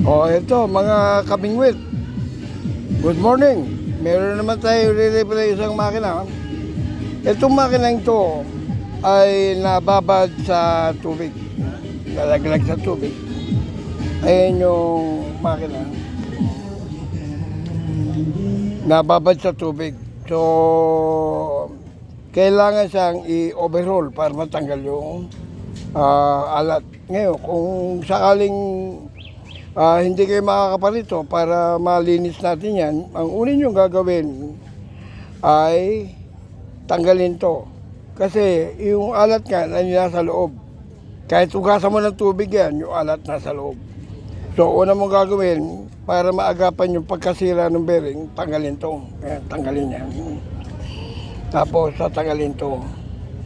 O ito, mga kabingwit. Good morning. Meron naman tayo re-replay isang makina. Itong makina ito ay nababad sa tubig. Nalaglag sa tubig. Ayan yung makina. Nababad sa tubig. So, kailangan siyang i-overhaul para matanggal yung ah, alat. Ngayon, kung sakaling ah, hindi kayo makakaparito para malinis natin yan, ang unin yung gagawin ay tanggalin to. Kasi yung alat nga na nasa loob. Kahit ugasan mo ng tubig yan, yung alat nasa loob. So, una mong gagawin, para maagapan yung pagkasira ng bearing, tanggalin to. Ayan, tanggalin yan. Tapos, tatanggalin to.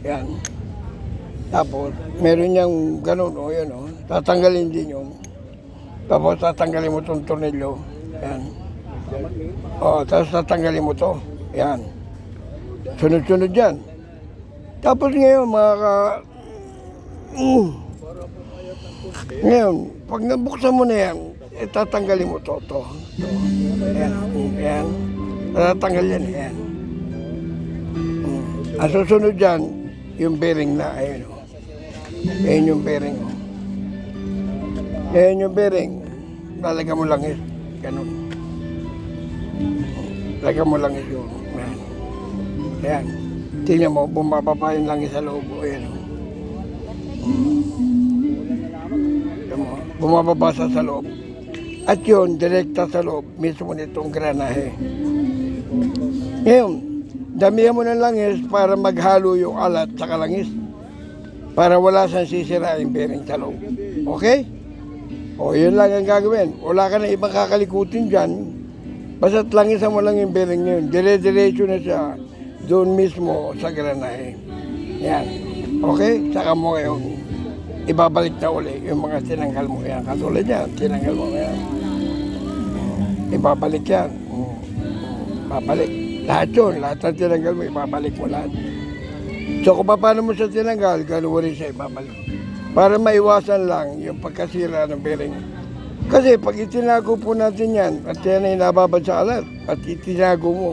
Yan. Tapos, meron niyang ganun, o yan, o. Tatanggalin din yun. Tapos, tatanggalin mo itong tornilyo. Yan. O, tapos tatanggalin mo to. Yan. Sunod-sunod yan. Tapos ngayon, mga ka... Mm. Ngayon, pag nabuksan mo na yan, eh, tatanggalin mo to, to. to. Yan, yan. Tatanggal yan, yan. Mm. Ang susunod dyan, yung bearing na, ayun o. Ayun yung bearing o. Ayun yung bearing. Lalagyan mo lang is, ganun. Lagyan mo lang is yun. Yan. Yan. Tingnan mo, bumababa yung langis sa loob. Ayan Bumababa sa sa loob. At yun, direkta sa loob, mismo nitong granahe. Ngayon, damihan mo ng langis para maghalo yung alat sa kalangis. Para wala siyang sisiraing bearing sa loob. Okay? O, yun lang ang gagawin. Wala ka na ibang kakalikutin dyan. Basta't langisan mo lang yung bearing yun. Dire-diretso na siya doon mismo sa granahe. Yan. Okay? Saka mo ngayon, ibabalik na uli yung mga tinanggal mo yan. Katulad yan, tinanggal mo yan. Ibabalik yan. Babalik. Lahat yun, lahat ng tinanggal mo, ibabalik mo lahat. So kung paano mo siya tinanggal, gano'n mo rin siya ibabalik. Para maiwasan lang yung pagkasira ng bearing. Kasi pag itinago po natin yan, at yan ay nababad sa alat, at itinago mo,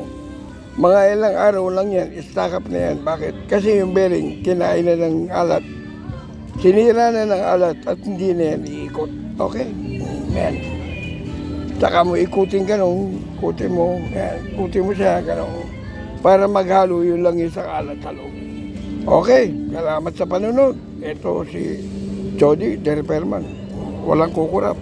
mga ilang araw lang yan, stack up na yan. Bakit? Kasi yung bearing, kinain na ng alat. Sinira na ng alat at hindi na yan iikot. Okay? Yan. Saka mo ikutin ganun, ikutin mo, yan, ikutin mo siya ganun. Para maghalo yung lang isang alat sa loob. Okay, salamat sa panunod. Ito si Jody, the repairman. Walang kukurap.